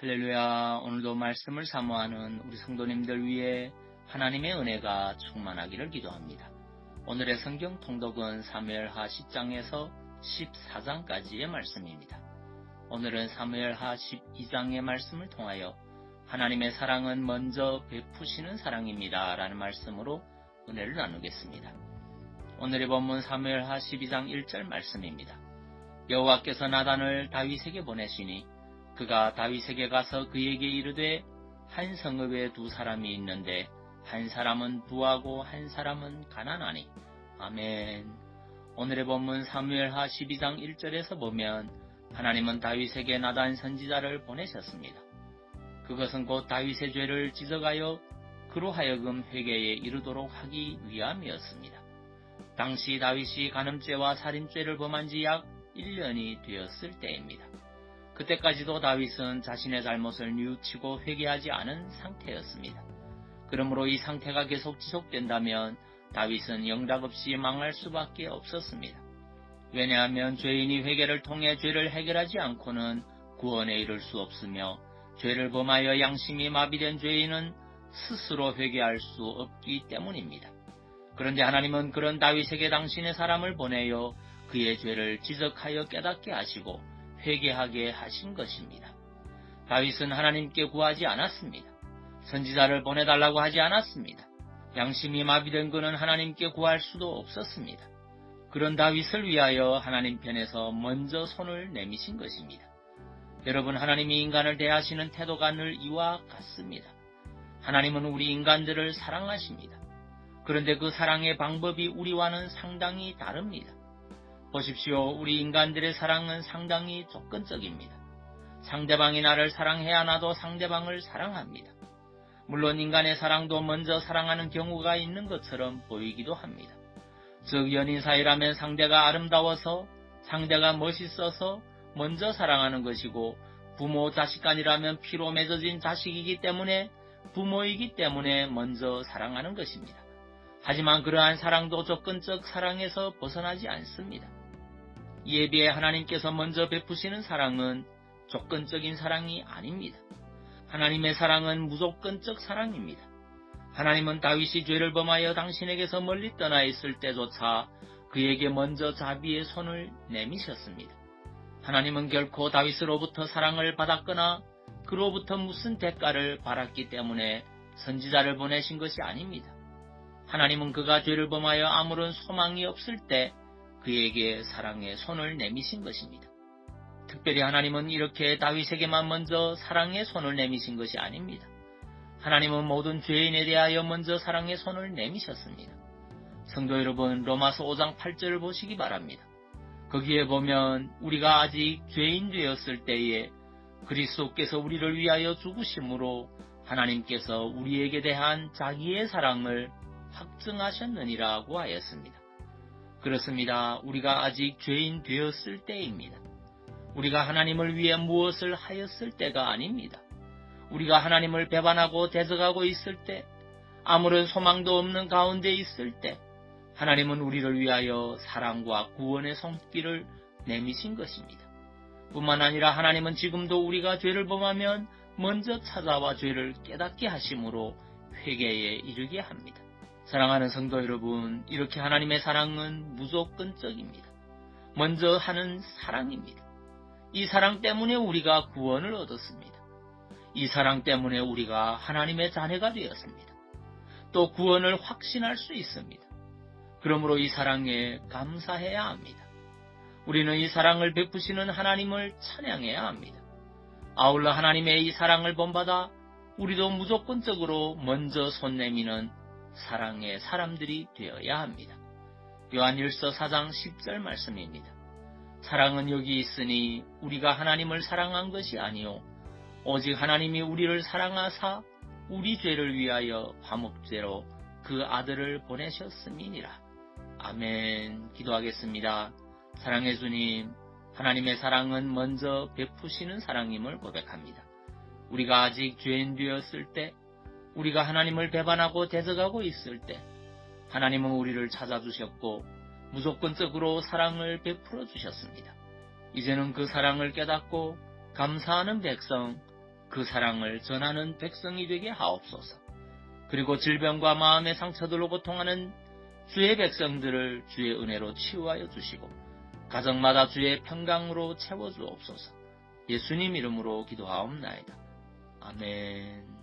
할렐루야. 오늘도 말씀을 사모하는 우리 성도님들 위해 하나님의 은혜가 충만하기를 기도합니다. 오늘의 성경 통독은 사무엘하 10장에서 14장까지의 말씀입니다. 오늘은 사무엘하 12장의 말씀을 통하여 하나님의 사랑은 먼저 베푸시는 사랑입니다. 라는 말씀으로 은혜를 나누겠습니다. 오늘의 본문 사무엘하 12장 1절 말씀입니다. 여호와께서 나단을 다윗에게 보내시니 그가 다윗에게 가서 그에게 이르되 한 성읍에 두 사람이 있는데 한 사람은 부하고 한 사람은 가난하니 아멘. 오늘의 본문 사무엘하 12장 1절에서 보면 하나님은 다윗에게 나단 선지자를 보내셨습니다. 그것은 곧 다윗의 죄를 지적하여 그로 하여금 회개에 이르도록 하기 위함이었습니다. 당시 다윗이 간음죄와 살인죄를 범한 지 약 1년이 되었을 때입니다. 그때까지도 다윗은 자신의 잘못을 뉘우치고 회개하지 않은 상태였습니다. 그러므로 이 상태가 계속 지속된다면 다윗은 영락없이 망할 수밖에 없었습니다. 왜냐하면 죄인이 회개를 통해 죄를 해결하지 않고는 구원에 이를 수 없으며 죄를 범하여 양심이 마비된 죄인은 스스로 회개할 수 없기 때문입니다. 그런데 하나님은 그런 다윗에게 당신의 사람을 보내어 그의 죄를 지적하여 깨닫게 하시고 회개하게 하신 것입니다. 다윗은 하나님께 구하지 않았습니다. 선지자를 보내달라고 하지 않았습니다. 양심이 마비된 그는 하나님께 구할 수도 없었습니다. 그런 다윗을 위하여 하나님 편에서 먼저 손을 내미신 것입니다. 여러분 하나님이 인간을 대하시는 태도가 늘 이와 같습니다. 하나님은 우리 인간들을 사랑하십니다. 그런데 그 사랑의 방법이 우리와는 상당히 다릅니다. 보십시오. 우리 인간들의 사랑은 상당히 조건적입니다. 상대방이 나를 사랑해야 나도 상대방을 사랑합니다. 물론 인간의 사랑도 먼저 사랑하는 경우가 있는 것처럼 보이기도 합니다. 즉 연인 사이라면 상대가 아름다워서 상대가 멋있어서 먼저 사랑하는 것이고 부모 자식 간이라면 피로 맺어진 자식이기 때문에 부모이기 때문에 먼저 사랑하는 것입니다. 하지만 그러한 사랑도 조건적 사랑에서 벗어나지 않습니다. 이에 비해 하나님께서 먼저 베푸시는 사랑은 조건적인 사랑이 아닙니다. 하나님의 사랑은 무조건적 사랑입니다. 하나님은 다윗이 죄를 범하여 당신에게서 멀리 떠나 있을 때조차 그에게 먼저 자비의 손을 내미셨습니다. 하나님은 결코 다윗으로부터 사랑을 받았거나 그로부터 무슨 대가를 받았기 때문에 선지자를 보내신 것이 아닙니다. 하나님은 그가 죄를 범하여 아무런 소망이 없을 때 그에게 사랑의 손을 내미신 것입니다. 특별히 하나님은 이렇게 다윗에게만 먼저 사랑의 손을 내미신 것이 아닙니다. 하나님은 모든 죄인에 대하여 먼저 사랑의 손을 내미셨습니다. 성도 여러분, 로마서 5장 8절을 보시기 바랍니다. 거기에 보면 우리가 아직 죄인 되었을 때에 그리스도께서 우리를 위하여 죽으심으로 하나님께서 우리에게 대한 자기의 사랑을 확증하셨느니라고 하였습니다. 그렇습니다. 우리가 아직 죄인 되었을 때입니다. 우리가 하나님을 위해 무엇을 하였을 때가 아닙니다. 우리가 하나님을 배반하고 대적하고 있을 때, 아무런 소망도 없는 가운데 있을 때, 하나님은 우리를 위하여 사랑과 구원의 손길을 내미신 것입니다. 뿐만 아니라 하나님은 지금도 우리가 죄를 범하면 먼저 찾아와 죄를 깨닫게 하심으로 회개에 이르게 합니다. 사랑하는 성도 여러분, 이렇게 하나님의 사랑은 무조건적입니다. 먼저 하는 사랑입니다. 이 사랑 때문에 우리가 구원을 얻었습니다. 이 사랑 때문에 우리가 하나님의 자녀가 되었습니다. 또 구원을 확신할 수 있습니다. 그러므로 이 사랑에 감사해야 합니다. 우리는 이 사랑을 베푸시는 하나님을 찬양해야 합니다. 아울러 하나님의 이 사랑을 본받아 우리도 무조건적으로 먼저 손 내미는 사랑의 사람들이 되어야 합니다. 요한일서 4장 10절 말씀입니다. 사랑은 여기 있으니 우리가 하나님을 사랑한 것이 아니요 오직 하나님이 우리를 사랑하사 우리 죄를 위하여 화목죄로 그 아들을 보내셨음이니라. 아멘. 기도하겠습니다. 사랑의 주님, 하나님의 사랑은 먼저 베푸시는 사랑임을 고백합니다. 우리가 아직 죄인 되었을 때 우리가 하나님을 배반하고 대적하고 있을 때 하나님은 우리를 찾아주셨고 무조건적으로 사랑을 베풀어 주셨습니다. 이제는 그 사랑을 깨닫고 감사하는 백성, 그 사랑을 전하는 백성이 되게 하옵소서. 그리고 질병과 마음의 상처들로 고통하는 주의 백성들을 주의 은혜로 치유하여 주시고 가정마다 주의 평강으로 채워 주옵소서. 예수님 이름으로 기도하옵나이다. 아멘.